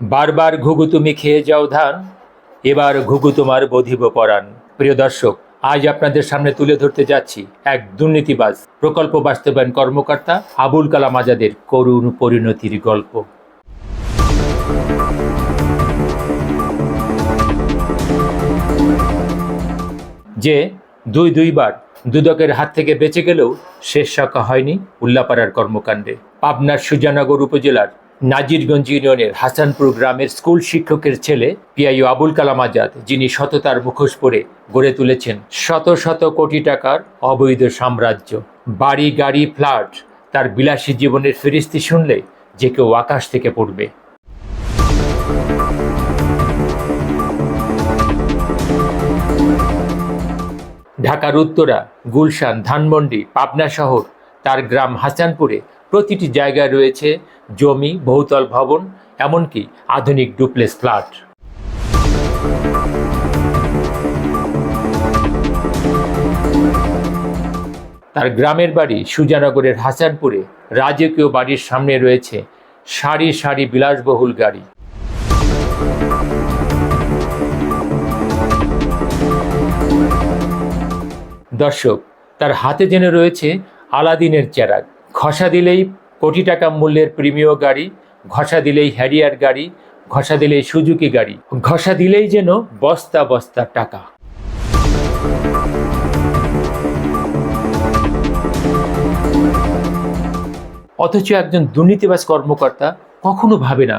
বারবার ঘুঘু তুমি খেয়ে যাও ধান, এবার ঘুঘু তোমার বধিব পরাণ। প্রিয় দর্শক, আজ আপনাদের সামনে তুলে ধরতে যাচ্ছি এক দুর্নীতিবাজ, প্রকল্প বাস্তবায়ন কর্মকর্তা আবুল কালাম আজাদের করুণ পরিণতির গল্প। যে দুই দুইবার দুদকের হাত থেকে বেঁচে গেলেও শেষ শাখা হয়নি উল্লাপাড়ার কর্মকাণ্ডে। পাবনার সুজানগর উপজেলার নাজিরগঞ্জ ইউনিয়নের হাসানপুর গ্রামের স্কুল শিক্ষকের ছেলে পিআইও আবুল কালাম আজাদ, যিনি সততার মুখোশ পরে গড়ে তুলেছেন শত শত কোটি টাকার অবৈধ সাম্রাজ্য। বাড়ি, গাড়ি, ফ্ল্যাট, তার বিলাসী জীবনের ফিরিস্তি শুনলে যে কেউ আকাশ থেকে পড়বে। ঢাকার উত্তরা, গুলশান, ধানমন্ডি, পাবনা শহর, তার গ্রাম হাসানপুরে প্রতিটি জায়গায় রয়েছে জমি, বহুতল ভবন, এমনকি আধুনিক ডুপ্লেস ফ্ল্যাট। তার গ্রামের বাড়ি সুজানগরের হাসানপুরে রাজকীয় বাড়ির সামনে রয়েছে সারি সারি বিলাসবহুল গাড়ি। দর্শক, তার হাতে যেন রয়েছে আলাদিনের চেরাগ। ঘষা দিলেই কোটি টাকা মূল্যের প্রিমিয় গাড়ি, ঘষা দিলেই হ্যারিয়ার গাড়ি, ঘষা দিলেই সুজুকি গাড়ি, ঘষা দিলেই যেন বস্তা বস্তা টাকা। অথচ একজন দুর্নীতিবাজ কর্মকর্তা কখনো ভাবে না,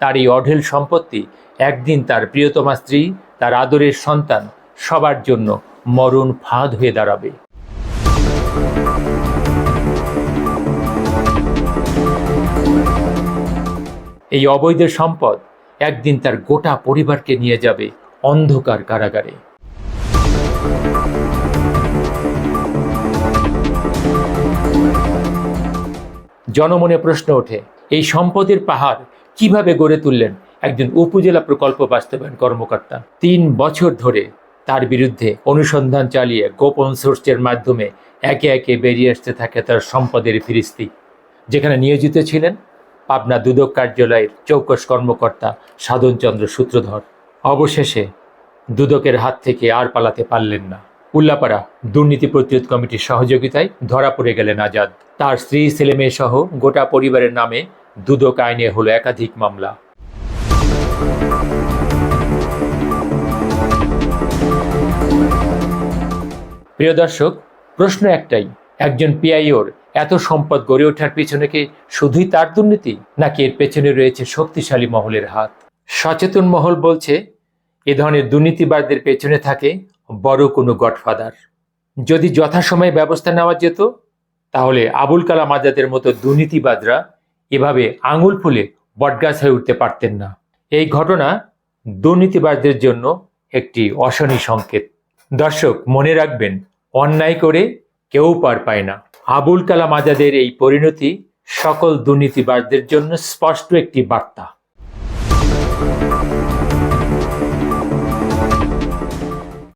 তার এই অঢেল সম্পত্তি একদিন তার প্রিয়তমা স্ত্রী, তার আদরের সন্তান সবার জন্য মরণ ফাঁদ হয়ে দাঁড়াবে। এই অবৈধ সম্পদ একদিন তার গোটা পরিবারকে নিয়ে যাবে অন্ধকার কারাগারে। জনমনে প্রশ্ন ওঠে, এই সম্পদের পাহাড় কীভাবে গড়ে তুললেন একজন উপজেলা প্রকল্প বাস্তবায়ন কর্মকর্তা? তিন বছর ধরে তার বিরুদ্ধে অনুসন্ধান চালিয়ে গোপন সোর্সের মাধ্যমে একে একে বেরিয়ে আসতে থাকে তার সম্পদের ফিরিস্তি, যেখানে নিয়োজিত ছিলেন পাবনা দুদক কার্যালয়ের চৌকস কর্মকর্তা সাধনচন্দ্র সূত্রধর। অবশেষে দুদকের হাত থেকে আর পালাতে পারলেন না। উল্লাপাড়া দুর্নীতি প্রতিরোধ কমিটির সহযোগিতায় ধরা পড়ে গেলেন আজাদ। তার স্ত্রী, ছেলেমেয়ে সহ গোটা পরিবারের নামে দুদক আইনে হলো একাধিক মামলা। প্রিয় দর্শক, প্রশ্ন একটাই একজন পিআইওর এত সম্পদ গড়ে ওঠার পিছনে কি শুধুই তার দুর্নীতি, নাকি এর পেছনে রয়েছে শক্তিশালী মহলের হাত? সচেতন মহল বলছে, এ ধরনের দুর্নীতিবাদদের পেছনে থাকে বড় কোনো গডফাদার। যদি যথাসময়ে ব্যবস্থা নেওয়া যেত, তাহলে আবুল কালাম আজাদের মতো দুর্নীতিবাদরা এভাবে আঙুল ফুলে বটগাছ হয়ে উঠতে পারতেন না। এই ঘটনা দুর্নীতিবাদদের জন্য একটি অশনি সংকেত। দর্শক, মনে রাখবেন, অন্যায় করে কেউ পার পায় না। আবুল কালাম আজাদের এই পরিণতি সকল দুর্নীতিবাদদের জন্য স্পষ্ট একটি বার্তা।